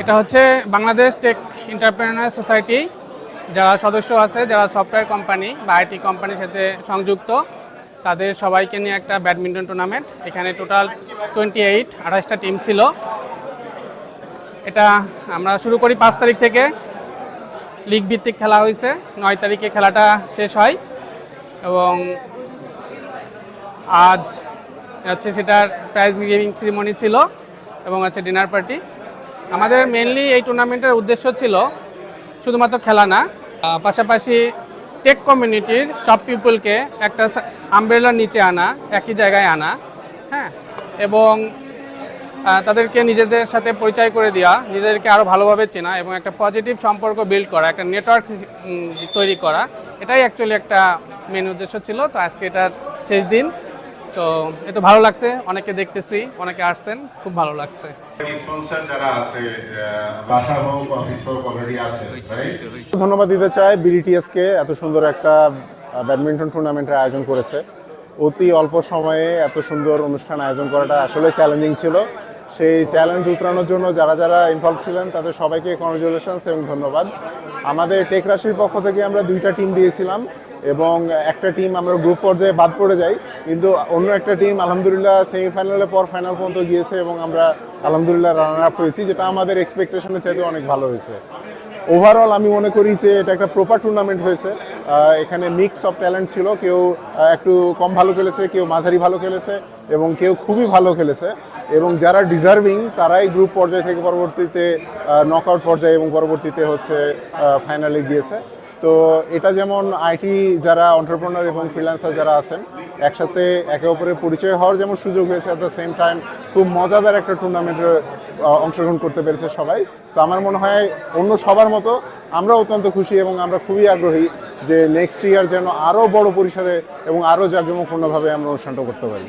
এটা হচ্ছে Bangladesh take entrepreneur society যারা সদস্য আছে, যারা সফটওয়্যার কোম্পানি বা আইটি কোম্পানির সাথে সংযুক্ত, তাদের সবাইকে নিয়ে একটা ব্যাডমিন্টন টুর্নামেন্ট এখানে টোটাল টোয়েন্টি এইট আঠাশটা টিম ছিল। এটা আমরা শুরু করি পাঁচ তারিখ থেকে। লিগ ভিত্তিক খেলা হয়েছে। নয় তারিখে খেলাটা শেষ হয়। এবং আজ হচ্ছে সেটার প্রাইজ গিভিং সেরিমনি ছিল। এবং হচ্ছে ডিনার পার্টি আমাদের মেনলি এই টুর্নামেন্টের উদ্দেশ্য ছিল শুধুমাত্র খেলা না পাশাপাশি টেক কমিউনিটির সব পিপলকে একটা আমব্রেলার নিচে আনা, একই জায়গায় আনা হ্যাঁ? এবং তাদেরকে নিজেদের সাথে পরিচয় করে দেওয়া, নিজেদেরকে আরও ভালোভাবে চেনা এবং একটা পজিটিভ সম্পর্ক বিল্ড করা, একটা নেটওয়ার্ক তৈরি করা, এটাই অ্যাকচুয়ালি একটা মেন উদ্দেশ্য ছিল। তো আজকে এটার শেষ দিন। তো এটা ভালো লাগছে অনেকে দেখতেছি অনেকে আসছেন খুব ভালো লাগছে। স্পন্সর যারা আছে আহ, বাসা হোক অফিস হোক অলরেডি আছে রাইট ধন্যবাদ দিতে চাই বিডিটিএসকে এত সুন্দর একটা ব্যাডমিন্টন টুর্নামেন্টের আয়োজন করেছে। অতি অল্প সময়ে এত সুন্দর অনুষ্ঠান আয়োজন করাটা আসলে চ্যালেঞ্জিং ছিল। সেই চ্যালেঞ্জ উতরানোর জন্য যারা যারা ইনভলভ ছিলেন তাদের সবাইকে কংগ্রেচুলেশনস এবং ধন্যবাদ। আমাদের টেক রাশির পক্ষ থেকে আমরা দুইটা টিম দিয়েছিলাম। এবং একটা টিম আমরা গ্রুপ পর্যায়ে বাদ পড়ে যাই, কিন্তু অন্য একটা টিম আলহামদুলিল্লাহ সেমিফাইনালের পর ফাইনাল পর্যন্ত গিয়েছে এবং আমরা আলহামদুলিল্লাহ রানার আপ হয়েছি, যেটা আমাদের এক্সপেকটেশনের চাইতে অনেক ভালো হয়েছে। ওভারঅল আমি মনে করি যে এটা একটা প্রপার টুর্নামেন্ট হয়েছে। এখানে মিক্স অফ ট্যালেন্ট ছিল, কেউ একটু কম ভালো খেলেছে, কেউ মাঝারি ভালো খেলেছে এবং কেউ খুবই ভালো খেলেছে। এবং যারা ডিজার্ভিং তারাই গ্রুপ পর্যায় থেকে পরবর্তীতে নকআউট পর্যায়ে এবং পরবর্তীতে হচ্ছে ফাইনালে গিয়েছে। তো এটা যেমন আইটি যারা অন্টারপ্রনার এবং ফ্রিল্যান্সার যারা আছেন, একসাথে একে অপরের পরিচয় হওয়ার যেমন সুযোগ হয়েছে অ্যাট দ্য সেম টাইম খুব মজাদার একটা টুর্নামেন্টের অংশগ্রহণ করতে পেরেছে সবাই। তো আমার মনে হয় অন্য সবার মতো আমরা অত্যন্ত খুশি এবং আমরা খুবই আগ্রহী যে নেক্সট ইয়ার যেন আরও বড় পরিসরে এবং আরও জাঁকজমকপূর্ণভাবে আমরা অনুষ্ঠানটা করতে পারি।